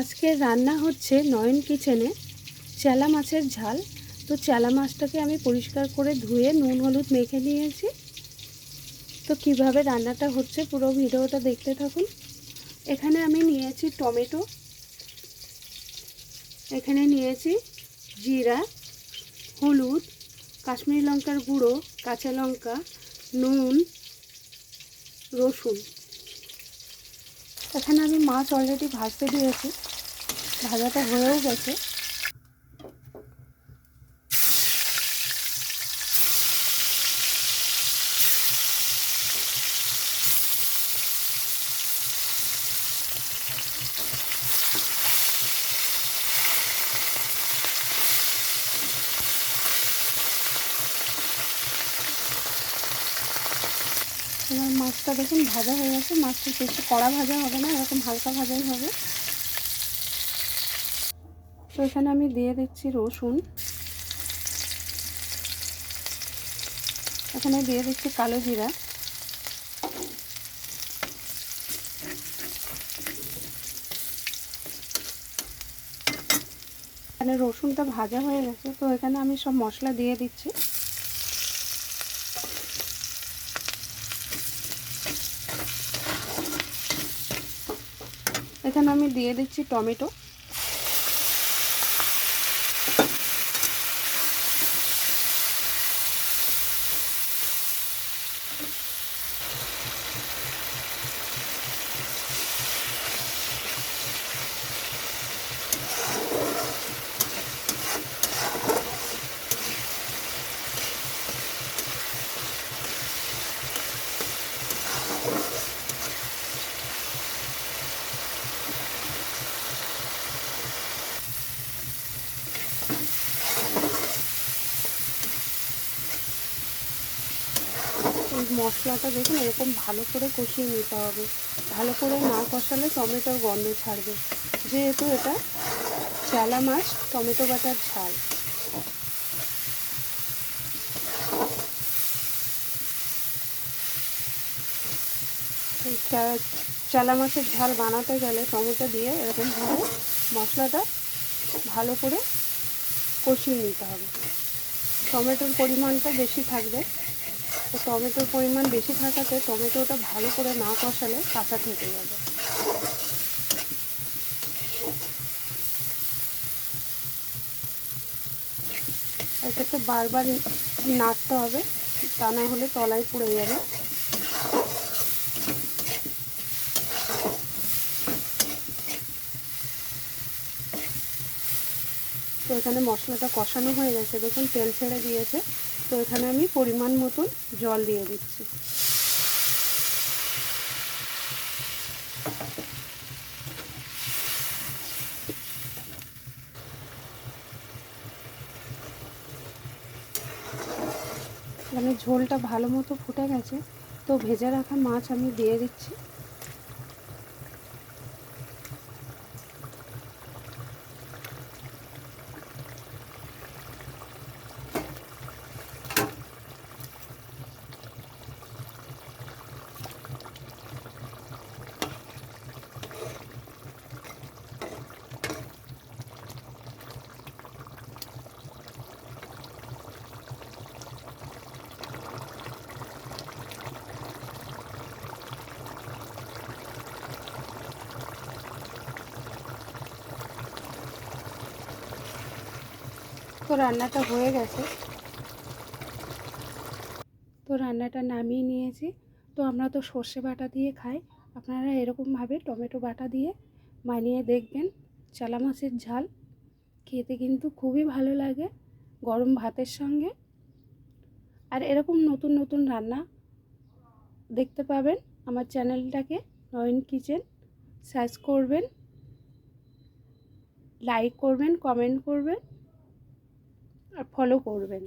আজকে রান্না হচ্ছে নয়ন কিচেনে চেলা মাছের ঝাল। তো চেলা মাছটাকে আমি পরিষ্কার করে ধুয়ে নুন, হলুদ মেখে নিয়েছি। তো কীভাবে রান্নাটা হচ্ছে পুরো ভিডিওটা দেখতে থাকুন। এখানে আমি নিয়েছি টমেটো। এখানে নিয়েছি জিরা, হলুদ, কাশ্মীরি লঙ্কার গুঁড়ো, কাঁচা লঙ্কা, নুন, রসুন। এখানে আমি মাছ অলরেডি ভাজতে দিয়েছি। ভাজাটা হয়েও গেছে। তোমার মাছটা দেখুন ভাজা হয়ে গেছে। মাছটা বেশি কড়া ভাজা হবে না, এরকম হালকা ভাজাই হবে। তো এখানে আমি দিয়ে দিচ্ছি রসুন। এখানে দিয়ে দিচ্ছি কালো জিরা। এখানে রসুনটা ভাজা হয়ে গেছে, তো এখানে আমি সব মশলা দিয়ে দিচ্ছি। এখানে আমি দিয়ে দিচ্ছি টমেটো। মশলাটা দেখুন, এরকম ভালো করে কষিয়ে নিতে হবে। ভালো করে না কষালে টমেটোর গন্ধ ছাড়বে। যেহেতু এটা চালা মাছ, টমেটো বাটার ঝাল। চালা মাছের ঝাল বানাতে গেলে টমেটো দিয়ে এরকমভাবে মশলাটা ভালো করে কষিয়ে নিতে হবে। টমেটোর পরিমাণটা বেশি থাকবে। তো টমেটোর পরিমাণ বেশি থাকাতে টমেটোটা ভালো করে না কষালে কাঁচা থেকে যাবে। এটাকে বারবার নাড়তে হবে, তা না হলে তলায় পুড়ে যাবে। তো এখানে মশলাটা কষানো হয়ে গেছে। দেখুন, তেল ছেড়ে দিয়েছে। তো এখানে আমি পরিমাণ মতন জল দিয়ে দিচ্ছি। এখানে ঝোলটা ভালো মতো ফুটে গেছে। তো ভেজে রাখা মাছ আমি দিয়ে দিচ্ছি। তো রান্নাটা হয়ে গেছে। তো রান্নাটা নামিয়ে নিয়েছি। তো আমরা তো সর্ষে বাটা দিয়ে খাই। আপনারা এরকমভাবে টমেটো বাটা দিয়ে বানিয়ে দেখবেন। চালা মাছের ঝাল। খেতে কিন্তু খুবই ভালো লাগে গরম ভাতের সঙ্গে। আর এরকম নতুন নতুন রান্না দেখতে পাবেন আমার চ্যানেলটাকে, নয়ন কিচেন। সার্চ করবেন, লাইক করবেন, কমেন্ট করবেন। আর ফলো করবেন।